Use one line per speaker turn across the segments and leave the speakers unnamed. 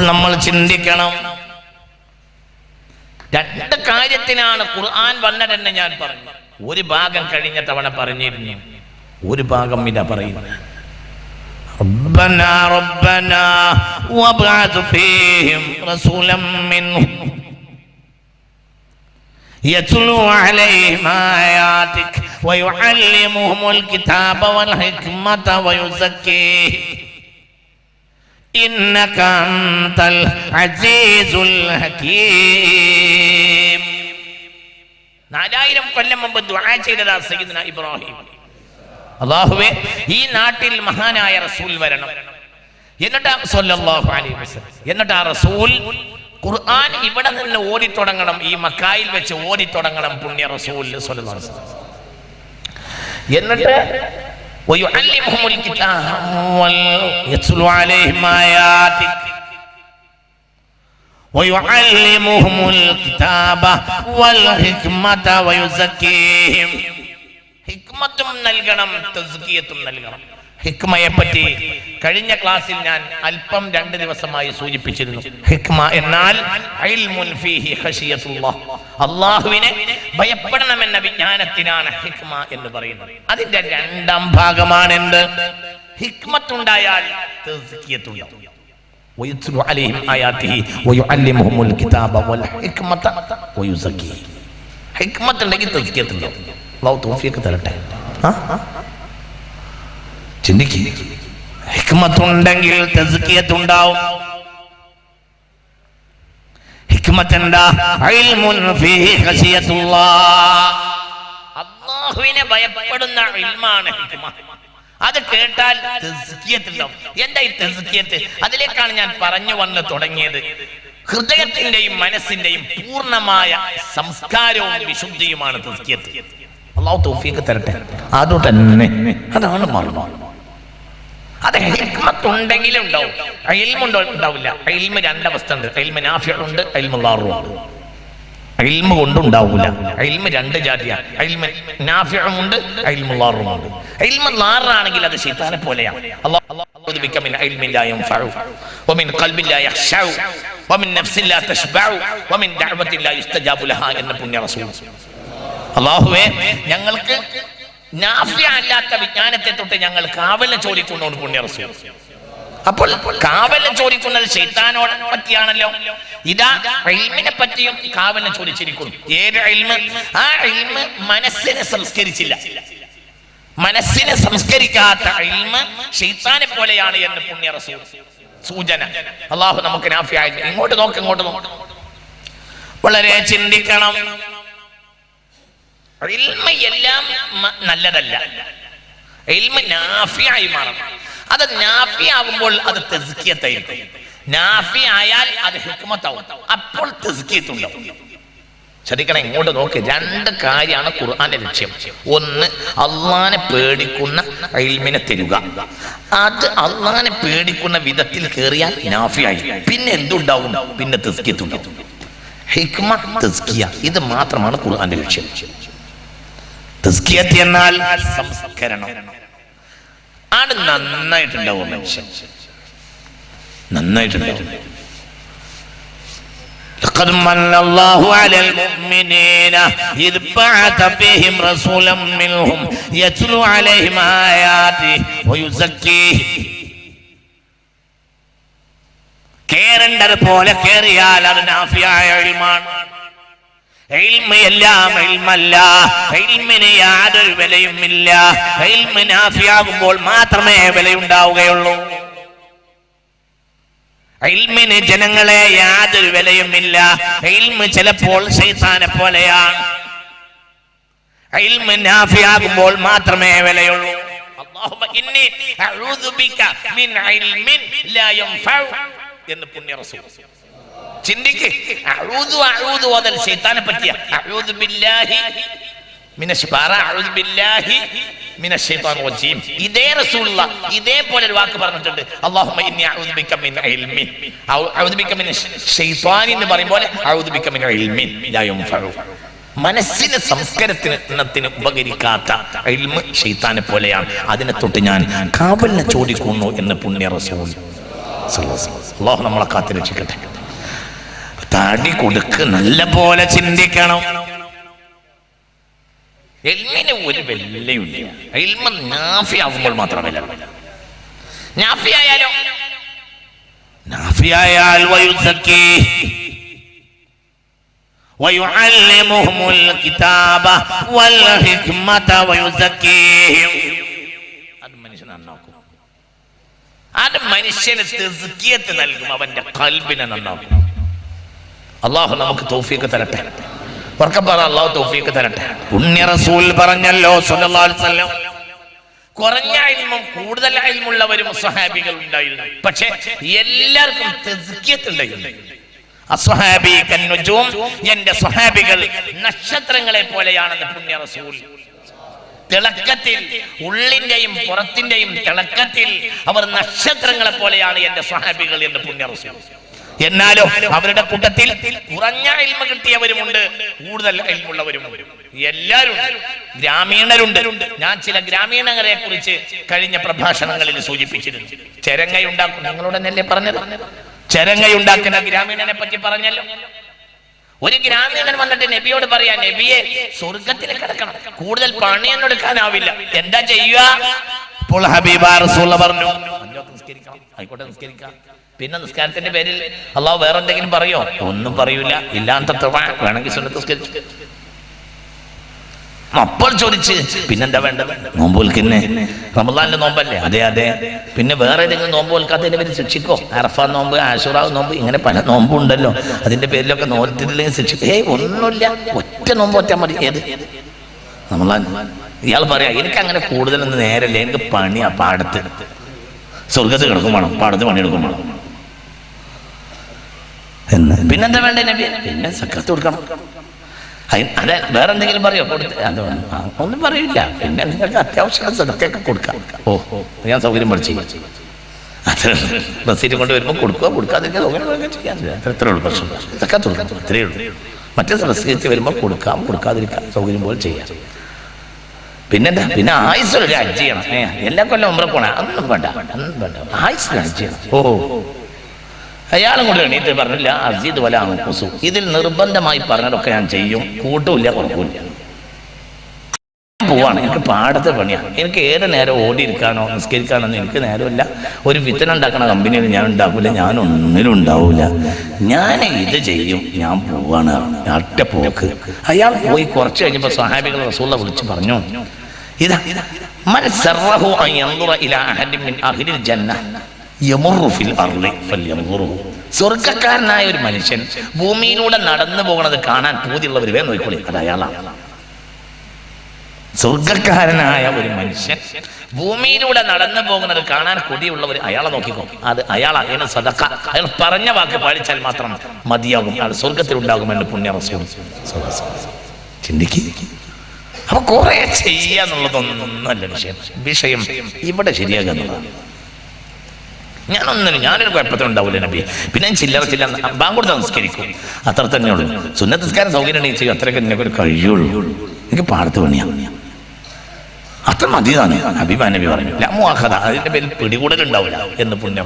അപ്പോൾ നമ്മൾ ചിന്തിക്കണം രണ്ട് കാര്യത്തിനാണ് ഖുർആൻ വന്നതെന്ന് ഞാൻ പറഞ്ഞു ഒരു ഭാഗം കഴിഞ്ഞ തവണ പറഞ്ഞിരുന്നു ഒരു ഭാഗം ഇതാ പറയുന്നത് ربنا ربنا وابعث فيهم رسولا منهم يتلو عليهم آياتك ويعلمهم الكتاب والحكمة ويزكيهم നാലായിരം കൊല്ലം മുമ്പ് ചെയ്തതാ സയ്യിദ്ന ഇബ്രാഹിം. അള്ളാഹുവേ ഈ നാട്ടിൽ മഹാനായ റസൂൽ വരണം. എന്നിട്ട് സല്ലല്ലാഹു അലൈഹി എന്നിട്ട് ആ റസൂൽ ഖുർആൻ ഇവിടെ നിന്ന് ഓടി തുടങ്ങണം. ഈ മക്കായിൽ വെച്ച് ഓടി തുടങ്ങണം പുണ്യ റസൂൽ എന്നിട്ട് ويعلمهم الكتاب ويتلو عليهم آياتك ويعلمهم الكتاب والحكمة ويزكيهم ഹിക്മത്തും നൽകണം തസ്കിയത്തും നൽകണം ഹിക്മയെ പറ്റി കഴിഞ്ഞ ക്ലാസ്സിൽ ഞാൻ അല്പം രണ്ട് ദിവസമായി സൂചിപ്പിച്ചിരുന്നു. ഹിക്മ എന്നാൽ അള്ളാഹുവിനെ ഭയപ്പെടണമെന്ന വിജ്ഞാനത്തിനാണ് ഹിക്മ എന്ന് പറയുന്നത്. അതിന്റെ രണ്ടാം ഭാഗമാണ് എന്ത് ഹിക്മത്തുണ്ടായാൽ ഹിക്മത്തുണ്ടെങ്കിൽ തരട്ടെ. ചിന്തിക്കുക ഹിക്മത്തുണ്ടെങ്കിൽ തസ്കിയത്ത് ഉണ്ടാവും ഹിക്മത്ത് എന്താ ഇൽമുൻ ഫീഹി ഖശിയത്തുല്ലാഹ് അല്ലാഹുവിനെ ഭയപ്പെടുന്ന അത് കേട്ടാൽ എന്താ ഈ തസ്കിയത്ത്? അതിലേക്കാണ് ഞാൻ പറഞ്ഞു വന്ന് തുടങ്ങിയത്. ഹൃദയത്തിന്റെയും മനസ്സിന്റെയും പൂർണമായ സംസ്കാരവും വിശുദ്ധിയുമാണ് തസ്കിയത്ത്. അള്ളാഹു തൗഫീഖ് തരട്ടെ. അത് തന്നെ അതാണ് മർമ്മം. അത് ഹിക്മത്തുണ്ടെങ്കിലും ഉണ്ടാവും ഇൽമുണ്ടോ ഉണ്ടാവില്ല. അയൽമ രണ്ടവസ്ഥ ഉണ്ട് അയൽമ നാഫിയുണ്ട് ഇൽമുള്ളാറുണ്ട് ഇൽമ കൊണ്ടുണ്ടാവൂല അയൽമ രണ്ട് ജാതിയാണ് അയൽമ നാഫിയുമുണ്ട് ഇൽമുള്ളാറുമുണ്ട് അയൽമ ലാറാണെങ്കിൽ അത് ശൈത്താനെ പോലെയാണ് ലാ യുസ്തജാബു എന്ന പുണ്യ അള്ളാഹുവേ ഞങ്ങൾക്ക് നാഫ്യ അല്ലാത്ത വിജ്ഞാനത്തെ തൊട്ട് ഞങ്ങൾ കാവലിനെ ചോദിക്കുന്നോട് പുണ്യ റസൂൽ അപ്പോൾ കാവലിനെ ചോദിക്കുന്നത് ശൈത്താനോട് പറ്റിയാണല്ലോ. ഇതാ ഇൽമിനെ പറ്റിയും കാവലിനെ ചോദിച്ചിരിക്കുന്നു. ഏത് ഇൽമ? ആ ഇൽമ മനസ്സിനെ സംസ്കരിച്ചില്ല. മനസ്സിനെ സംസ്കരിക്കാത്ത ഇൽമ ശൈത്താനെ പോലെയാണ് എന്ന് പുണ്യ റസൂൽ സൂചന. അള്ളാഹു നമുക്ക് നാഫിയായിട്ട് ഇങ്ങോട്ട് നോക്ക് ഇങ്ങോട്ട് നോക്ക്. വളരെ ചിന്തിക്കണം. എല്ലാം നല്ലതല്ല. നാഫിയായി മാറണം. അത് നാഫിയാകുമ്പോൾ അത് തെസ്കിയത്തായിരിക്കും നാഫി ആയാൽ അത് ഹിക്മത്താവും. അപ്പോൾ തെസ്കിയത്തുണ്ടാവും ശ്രദ്ധിക്കണം ഇങ്ങോട്ട് നോക്ക്. രണ്ട് കാര്യമാണ് ഖുർആന്റെ ലക്ഷ്യം. ഒന്ന് അള്ളാനെ പേടിക്കുന്ന ഇൽമിനെ തരുക. അത് അള്ളാനെ പേടിക്കുന്ന വിധത്തിൽ കയറിയാൽ നാഫിയായി. പിന്നെ എന്തുണ്ടാവും? പിന്നെ തെസ്കിയത്തുണ്ടാവും ഹിക്മ തെസ്കിയ ഇത് മാത്രമാണ് ഖുർആന്റെ ലക്ഷ്യം. തസ്കിയത്ത് എന്നാൽ സംസ്കരണം ആണ് നന്നായിട്ടുണ്ടാവും മനുഷ്യൻ നന്നായിട്ടുണ്ടാവും لقد من الله على المؤمنين إذ بعث فيهم رسولا منهم يتلو عليهم آياته ويزكيهم കേറേണ്ടത് പോലെ കേറിയാൽ അത് നാഫിയായ ഇൽമാണ് ഇൽമ എല്ലാം യാതൊരു വിലയുമില്ല. ഇൽമ നാഫിയാകുമ്പോൾ മാത്രമേ വിലയുണ്ടാവുകയുള്ളൂ. ഇൽമിന് ജനങ്ങളെ യാതൊരു വിലയുമില്ല. ഇൽമ ചിലപ്പോൾ ശൈത്താനെ പോലെയാണ്. നാഫിയാകുമ്പോൾ മാത്രമേ വിലയുള്ളൂ. എന്ന് പുണ്യ റസൂൽ ചിന്തിക്ക്. അഊദു അഊദു ഓതൽ ശൈത്താനെ പറ്റിയ. അഊദു ബില്ലാഹി. ഇതേ ഒരു വാക്ക് പറഞ്ഞിട്ടുണ്ട്. എന്ന് മനസ്സിന് സംസ്കരത്തിന് ഉപകരിക്കാത്ത ഷെയ്ത്താനെ പോലെയാണ്. അതിനെ തൊട്ട് ഞാൻ കാവലിനെ ചോദിക്കുന്നു എന്ന് പുണ്യ റസൂൽ. അള്ളാഹു നമ്മളെ കാത്തി രക്ഷിക്കട്ടെ. തടി കൊടുക്ക് നല്ല പോലെ ചിന്തിക്കണം എൽമിന് ഒരു വെല്ലയുമില്ല എൽമ നാഫി ആവുമ്പോൾ മാത്രമല്ല നാഫി ആയാലോ നാഫി ആയാൽ വയുസക്കി ويعلمهم الكتاب والحكمة ويزكيهم അത് മനുഷ്യൻ നന്നാക്കും അത് മനുഷ്യന് തെസ്കിയത്ത് നൽകും അവന്റെ കൽബിനെ നന്നാക്കും അള്ളാഹു നമുക്ക് തോഫിയൊക്കെ തരട്ടെ. ഉറക്കം പറ അള്ളാഹു തോഫിയൊക്കെ തരട്ടെ. പുണ്യ റസൂൽ പറഞ്ഞല്ലോ വസല്ലം. കുറഞ്ഞ അയൽമും കൂടുതൽ അയൽമുള്ളവരും സ്വഹാബികൾ ഉണ്ടായിരുന്നു. പക്ഷെ എല്ലാവർക്കും തെസ്കിയത്ത് ഉണ്ടായിരുന്നു. അസ്വഹാബി കന്നുജൂം എന്റെ സ്വഹാബികൾ നക്ഷത്രങ്ങളെ പോലെയാണെന്ന് പുണ്യ റസൂൽ തിളക്കത്തിൽ ഉള്ളിന്റെയും പുറത്തിന്റെയും തിളക്കത്തിൽ അവർ നക്ഷത്രങ്ങളെ പോലെയാണ് എന്റെ സ്വഹാബികൾ എന്ന് പുണ്യ റസൂൽ എന്നാലോ അവരുടെ കൂട്ടത്തിൽ കുറഞ്ഞ ഇൽമ കിട്ടിയവരുമുണ്ട് കൂടുതൽ ഇൽമുള്ളവരുമുണ്ട് എല്ലാവരും ഗ്രാമീണരുണ്ട്. ഞാൻ ചില ഗ്രാമീണരെ കുറിച്ച് കഴിഞ്ഞ പ്രഭാഷണങ്ങളിൽ സൂചിപ്പിച്ചിരുന്നു. ചെരങ്ങയുണ്ടാക്കും നിങ്ങളോട് തന്നെയല്ലേ പറഞ്ഞത്? ചെരങ്ങയുണ്ടാക്കുന്ന ഗ്രാമീണനെ പറ്റി പറഞ്ഞല്ലോ. ഒരു ഗ്രാമീണൻ വന്നിട്ട് നബിയോട് പറയാ നബിയെ സ്വർഗത്തിൽ കിടക്കണം. കൂടുതൽ പണിയൊന്നും എടുക്കാനാവില്ല. എന്താ ചെയ്യുക? ഹബീബ റസൂള്ള പറഞ്ഞു. ആയിക്കോട്ടെ നിസ്കരിക്കാം. പിന്നെ നിസ്കാരത്തിന്റെ പേരിൽ അള്ളാഹു വേറെ എന്തെങ്കിലും പറയോ? ഒന്നും പറയൂല. ഇല്ലാത്ത വേണമെങ്കിൽ സുന്നത്ത് നിസ്കരിച്ചു. അപ്പോൾ ചോദിച്ച് പിന്നെന്താ വേണ്ടത്? നോമ്പ് വിൽക്കുന്നേ. റമദാനിന്റെ നോമ്പല്ലേ? അതെ അതെ. പിന്നെ വേറെ ഏതെങ്കിലും നോമ്പ് വിൽക്കാത്തതിന്റെ പേര് ശിക്ഷിക്കോ? അറഫ നോമ്പ് ആശുറാവ് നോമ്പ് ഇങ്ങനെ പല നോമ്പുണ്ടല്ലോ. അതിന്റെ പേരിലൊക്കെ നോറ്റില്ലെങ്കിൽ ശിക്ഷിക്കും? ഏയ് ഒന്നുമില്ല. ഒറ്റ നോമ്പ് ഒറ്റ മതി. ഏത്? റമദാൻ ഇയാൾ പറയാ എനിക്ക് അങ്ങനെ കൂടുതലൊന്നും നേരല്ല എനിക്ക് പണിയാ പാടത്ത്. സ്വർഗത്ത് കിടക്കും വേണം. പാടത്ത് പണിയെടുക്കും വേണം. എന്ന്. പിന്നെന്താ വേണ്ടേ നബി? പിന്നെ സക്കത്ത് കൊടുക്കണം. അതെ വേറെ എന്തെങ്കിലും പറയോ? അത് ഒന്നും പറയില്ല. പിന്നെ നിങ്ങൾക്ക് അത്യാവശ്യം സദക്കൊക്കെ കൊടുക്കാം. ഓ ഓ, ഞാൻ സൗകര്യം പഠിച്ചു. അത് റസീറ്റ് കൊണ്ട് വരുമ്പോൾ കൊടുക്കുക കൊടുക്കാതിരിക്കുക സൗകര്യം ചെയ്യാൻ അത്രേ ഉള്ളൂ പ്രശ്നം. ഇതൊക്കെ കൊടുക്കാം. അത്രേ ഉള്ളൂ. മറ്റേ റസീറ്റ് വരുമ്പോൾ കൊടുക്കാം കൊടുക്കാതിരിക്കാം സൗകര്യം പോലെ ചെയ്യാം. പിന്നെന്താ? പിന്നെ ആയുസ്സിലൊരു ഹജ്ജ് ചെയ്യണം. എല്ലാ കൊല്ലം ഉമ്ര പോണ. അതൊന്നും വേണ്ട. വേണ്ട. ആയുസ് ഹജ്ജ് ചെയ്യണം. ഓ അയാളും കൂടെ എണീറ്റ് പറഞ്ഞില്ല അസീദ് വല അങ്കുസു ഇതിൽ നിർബന്ധമായി പറഞ്ഞതൊക്കെ ഞാൻ ചെയ്യും. കൂട്ടുമില്ല കുഴപ്പമില്ല പോവാണ്. എനിക്ക് പാടത്തെ പണിയാണ് എനിക്ക് ഏത് നേരം ഓടി ഇരിക്കാനോ നിസ്കരിക്കാനോ എനിക്ക് നേരമില്ല. ഒരു വിത്തനം ഉണ്ടാക്കണ കമ്പനിയിൽ ഞാൻ ഉണ്ടാവില്ല ഞാൻ ഒന്നിലും ഉണ്ടാവില്ല ഞാൻ ഇത് ചെയ്യും. ഞാൻ പോവാണ്. അട്ട പോക്ക് അയാൾ പോയി കുറച്ച് കഴിഞ്ഞപ്പോൾ സഹാബികൾ റസൂള വിളിച്ച് പറഞ്ഞു ഇതാ മൻ സറഹു അൻ ഇലാ അഹലി മിൻ അഹ്ലിൽ ജന്ന സ്വർഗക്കാരനായ ഒരു മനുഷ്യൻ ഭൂമിയിലൂടെ നടന്നു പോകുന്നത് കാണാൻ പൂതിയുള്ളവർ വേ നോക്കിക്കൊള്ളി അത് അയാളാണ്. സ്വർഗക്കാരനായ ഒരു മനുഷ്യൻ ഭൂമിയിലൂടെ നടന്നു പോകുന്നത് കാണാൻ കൊതിയുള്ളവർ അയാളെ നോക്കിക്കോ അത് അയാളാണ് അതിന് സദക്ക അയാൾ പറഞ്ഞ വാക്ക് പാലിച്ചാൽ മാത്രം മതിയാകും അയാൾ സ്വർഗത്തിൽ ഉണ്ടാകുമെന്ന് പുണ്യ റസൂൽ ചിന്തിക്ക്. അപ്പൊ കുറെ ചെയ്യാന്നുള്ളതൊന്നല്ല വിഷയം. വിഷയം ഇവിടെ ശരിയാകുന്നതാണ്. ഞാനൊന്നിനും ഞാനൊരു കുഴപ്പത്തിനും ഉണ്ടാവില്ല നബി. പിന്നെ ഞാൻ ചില്ലറ ചില്ല ബാങ്ക് കൊടുത്ത് സംസ്കരിക്കും അത്ര തന്നെയുള്ളൂ. ഉള്ളൂ സുന്നത്ത് നിസ്കാരം സൗകര്യം ചെയ്യും അത്രയൊക്കെ നിനക്ക് ഒരു കഴിയുള്ളൂ. എനിക്ക് പാടത്ത് പണിയാണ് അത്ര മതിയാണ് അഭിമാൻ നബി പറഞ്ഞു. ലമുഅഖദ അതിന്റെ പേരിൽ പിടികൂടലുണ്ടാവില്ല എന്ന് പുണ്യ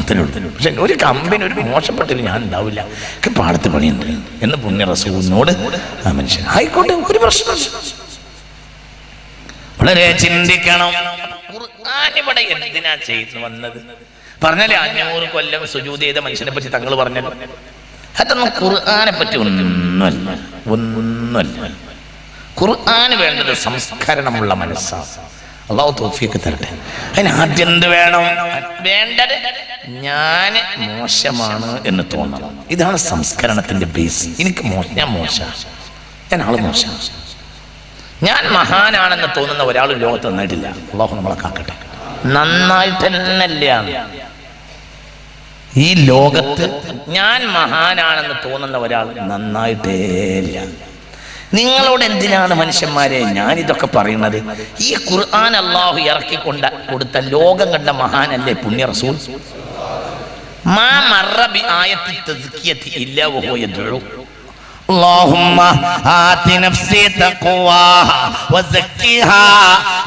അത്രേ ഉള്ളൂ. പക്ഷെ ഒരു കമ്പനി ഒരു മോശപ്പെട്ടില്ല ഞാൻ ഉണ്ടാവില്ല. എനിക്ക് പാടത്ത് പണിയുണ്ട് എന്ന് പുണ്യ റസൂലിനോട് ആ മനുഷ്യൻ. ആയിക്കോട്ടെ ഒരു പ്രശ്നമില്ല. വളരെ ചിന്തിക്കണം. ഖുർആൻ ഇവിടെ എന്തിനാ ചെയ്തു വന്നത്? പറഞ്ഞല്ലേ അഞ്ഞൂറ് കൊല്ലം സുജൂത് ചെയ്ത മനുഷ്യനെ പറ്റി തങ്ങൾ പറഞ്ഞല്ലോ. അതൊന്നും ഖുർആനെ പറ്റി ഒന്നുമല്ല ഒന്നുമല്ല. ഖുർആന് വേണ്ടത് സംസ്കരണമുള്ള മനസ്സാണ് അള്ളാഹു എന്ത് വേണം? വേണ്ടത് ഞാൻ മോശമാണ് എന്ന് തോന്നണം. ഇതാണ് സംസ്കരണത്തിന്റെ ബേസ് എനിക്ക് ഞാൻ മോശ. ഞാൻ ആൾ മോശമാണ് ഞാൻ മഹാനാണെന്ന് തോന്നുന്ന ഒരാൾ ലോകത്ത് നന്നായിട്ടില്ല അള്ളാഹു നമ്മളെ കാക്കട്ടെ. നന്നായിട്ടല്ല ഈ ലോകത്ത് ഞാൻ മഹാനാണെന്ന് തോന്നുന്ന ഒരാൾ നന്നായിട്ടേ ഇല്ല. നിങ്ങളോട് എന്തിനാണ് മനുഷ്യന്മാരെ ഞാൻ ഇതൊക്കെ പറയുന്നത്? ഈ ഖുർആൻ അള്ളാഹു ഇറക്കിക്കൊണ്ട കൊടുത്ത ലോകം കണ്ട മഹാനല്ലേ പുണ്യ റസൂൽ? മാ മറബി ആയത്തി ഇല്ലാ. اللهم آت نفسي تقواها وزكيها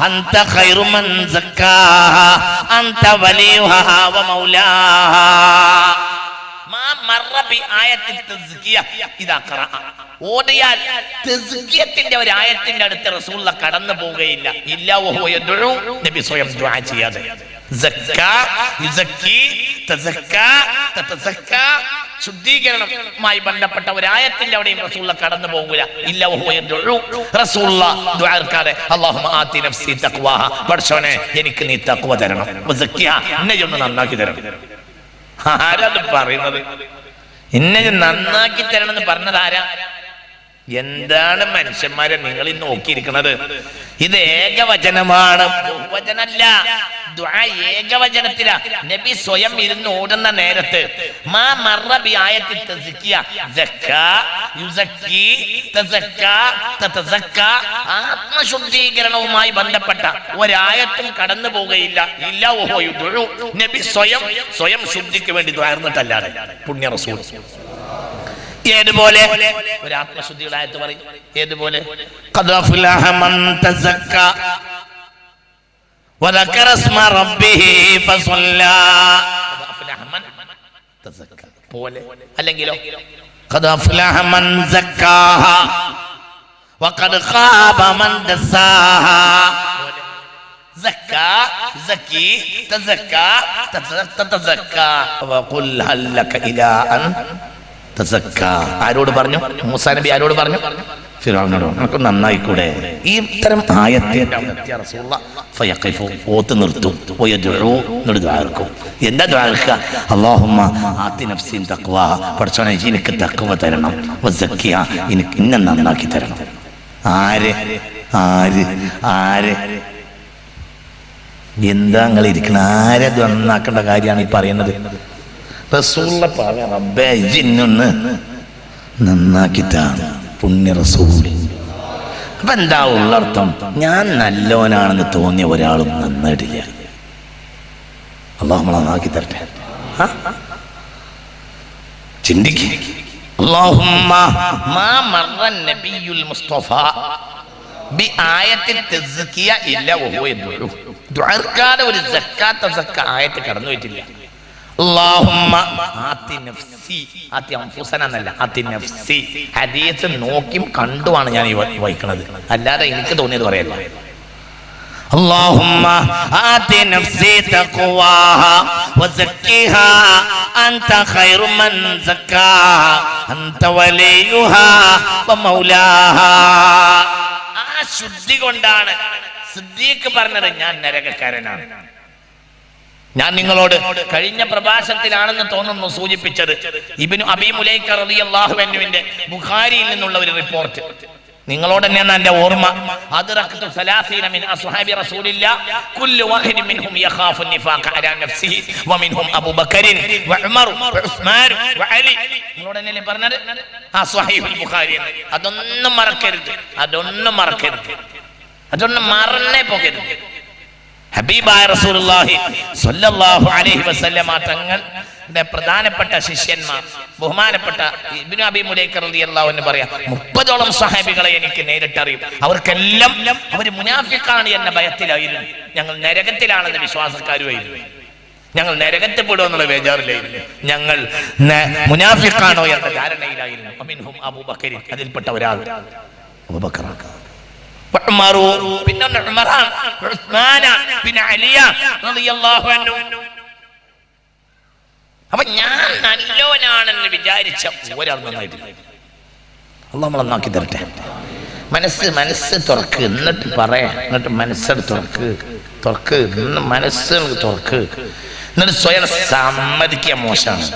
أنت خير من زكاها أنت وليها ومولاها ما مر بآية التزكية إذا قرأ ഓടിയാൽ തെസ്കിയത്തിന്റെ ഒരു ആയത്തിന്റെ അടുത്ത് റസൂള്ള കടന്നു പോവുകയില്ല ഇല്ല വഹുവ യദ്ഉ നബി സ്വയം ദുആ ചെയ്യാതെ സക്ക യുസക്കി തസക്ക തതസക്ക ശുദ്ധീകരണവുമായി ബന്ധപ്പെട്ട ഒരു ആയത്തിന്റെ അവിടെയും റസൂള്ള കടന്നു പോകൂല. ഇല്ല റസൂള്ള നഫ്സി എനിക്ക് നീ തഖ്വ തരണം. ഒന്ന് നന്നാക്കി തരണം. ആരാത് പറയുന്നത്? എന്നെ നന്നാക്കി തരണം എന്ന് പറഞ്ഞത് ആരാ? എന്താണ് മനുഷ്യന്മാരെ നിങ്ങൾ ഈ നോക്കിയിരിക്കുന്നത്? ഇത് ഏകവചനമാണ്. ബഹുവചനല്ല ഏകവചനത്തിലാ. നബി സ്വയം ഇരുന്ന് ഓടുന്ന നേരത്ത്. മാ മറബി ആയത്തിൽ ആത്മശുദ്ധീകരണവുമായി ബന്ധപ്പെട്ട ഒരായത്തും കടന്നു പോകുകയില്ല ഇല്ല ഓഹോ. നബി സ്വയം സ്വയം ശുദ്ധിക്ക് വേണ്ടി ദ്വാർന്നിട്ടല്ലാതെ പുണ്യ റസൂൽ ഏതുപോലെ ഒരു ആത്മശുദ്ധിയുടെ ആയത്ത് പറയും ഏതുപോലെ قد أفلح من تزكى وذكر اسم ربه فصلى قد أفلح من تزكى പോലെ അല്ലെങ്കിലോ قد أفلح من زكاها وقد خاب من دساها زكى زكي تزكى تتزكى وقل هل لك إلى أن തസക്ക ആരോട് പറഞ്ഞു? മൂസാ നബി ആരോട് പറഞ്ഞു? ഫിറോവിനോട് നമുക്ക് നന്നായിക്കൂടെ? ഈ ഇത്തരം ആയത്തെ ഓത്ത് നിർത്തും. എന്താ ദ്വാർക്കുക അള്ളാഹുമ്മ ആത്തി നഫ്സീൻ തക്വ പഠിച്ചോനെ എനിക്ക് തക്വ തരണം. വസക്കിയ എനിക്ക് ഇന്നെ നന്നാക്കി തരണം. ആര്? ആര്? ആര്? എന്താ നിങ്ങൾ ഇരിക്കണം? ആരെ നന്നാക്കേണ്ട കാര്യമാണ് ഈ പറയുന്നത്? റസൂള്ള പറയാം റബ്ബേ ഇന്നൊന്ന് നന്നാക്കിത്താണ് പുണ്യ റസൂൽ അപ്പൊ എന്താ ഉള്ളർത്ഥം ഞാൻ നല്ലവനാണെന്ന് തോന്നിയ ഒരാളും നന്നായിട്ടില്ല അള്ളാഹു നമ്മളെ നന്നാക്കി തരട്ടെ ആ? ചിന്തിക്ക് اللهم ما مر النبي المصطفى بآية التزكية إلا وهو يدعو ദുആർക്കാതെ ഒരു സക്കാത്ത സക്ക ആയത്ത് കടന്നു പോയിട്ടില്ല ഹദീസ് നോക്കിയും കണ്ടുമാണ് ഞാൻ ഈ വ- വായിക്കണത് അല്ലാതെ എനിക്ക് തോന്നിയത് പറയല്ല اللهم آت نفسي تقواها وزكيها أنت خير من زكاها أنت وليها ومولاها ആ ശുദ്ധി കൊണ്ടാണ് സിദ്ദീഖ് പറഞ്ഞത് ഞാൻ നരകക്കാരനാണ് ഞാൻ നിങ്ങളോട് കഴിഞ്ഞ പ്രഭാഷണത്തിലാണെന്ന് തോന്നുന്നു സൂചിപ്പിച്ചത്. ഇബിനു അബി മുലൈക്ക അൻഹുവിന്റെ ബുഖാരിയിൽ നിന്നുള്ള ഒരു റിപ്പോർട്ട്. നിങ്ങളോട് തന്നെയാണ് ഓർമ്മ. അതൊന്നും മറക്കരുത്. അതൊന്നും മറക്കരുത്. അതൊന്നും മറന്നേ പോകരുത്. ഹബീബായ റസൂലുള്ളാഹി സ്വല്ലല്ലാഹു അലൈഹി വസല്ലമ തങ്ങൾ പ്രധാനപ്പെട്ട ശിഷ്യന്മാർ ബഹുമാനപ്പെട്ട ഇബ്നു മുലൈക്ക റളിയല്ലാഹു അൻഹു പറയാം മുപ്പതോളം സഹാബികളെ എനിക്ക് നേരിട്ടറിയും. അവർക്കെല്ലാം അവർ മുനാഫിക്കാണ് എന്ന ഭയത്തിലായിരുന്നു. ഞങ്ങൾ നരകത്തിലാണെന്ന് വിശ്വാസക്കാരുമായിരുന്നു. ഞങ്ങൾ നരകത്തിൽ പെടുമെന്നുള്ള ബേജാറിലായിരുന്നു. ഞങ്ങൾ മുനാഫിക്കാണോ എന്ന ധാരണയിലായിരുന്നു. അബൂബക്കരി അതിൽപ്പെട്ട ഒരാൾ. അബൂബക്കറാക്കാം അലിയ അപ്പൊ ഞാൻ നല്ലവനാണെന്ന് വിചാരിച്ച ഒരാൾ നന്നായിട്ടില്ല. അള്ളാഹ് തരട്ടെ. മനസ്സ് മനസ്സ് തുറക്ക് എന്നിട്ട് പറയാ. എന്നിട്ട് മനസ്സെടുത്ത് തുറക്ക് തുറക്ക് മനസ്സ് തുറക്ക്. എന്നിട്ട് സ്വയം സമ്മതിക്കുക മോശമാണ്.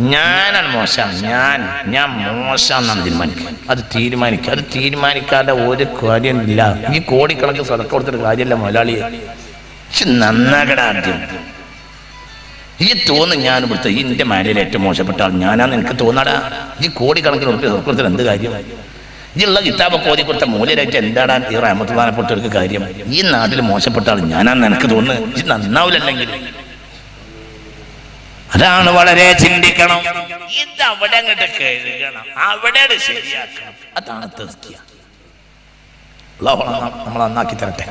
ഞാനാണ് മോശം. ഞാൻ ഞാൻ മോശമാണെന്നാണ് തീരുമാനിക്കുക. അത് തീരുമാനിക്കുക. അത് തീരുമാനിക്കാതെ ഒരു കാര്യമില്ല ഈ കോടിക്കണക്ക് സ്വതക്ക കൊടുത്തിട്ട് കാര്യമില്ല മുതലാളിയെ. നന്നാകടാദ്യം ഈ തോന്നും ഞാൻ ഇവിടുത്തെ ഈ എന്റെ മാനയിൽ ഏറ്റവും മോശപ്പെട്ട ആൾ. ഞാനാന്ന് എനിക്ക് തോന്നാടാ. ഈ കോടിക്കണക്കിന് ഉറപ്പ് സ്വതക്ക കൊടുത്തിട്ട് എന്ത് കാര്യം? ഈ ഉള്ള കിതാബൊക്കെ ഓതി കൊടുത്ത മൂല്യരായിട്ട് എന്താടാ? ഈ റഹമത്തുള്ളപ്പെട്ടവർക്ക് കാര്യം. ഈ നാട്ടിൽ മോശപ്പെട്ട ആൾ ഞാനാന്ന് എനിക്ക് തോന്നുന്നു. ഇത് അതാണ് വളരെ ചിന്തിക്കണം. ഇത് അവിടെ അങ്ങോട്ട് കഴുകണം. അവിടെ ശരിയാക്കണം. അതാണ് തെസ്കിയ. നമ്മൾ നന്നാക്കി തരട്ടെ.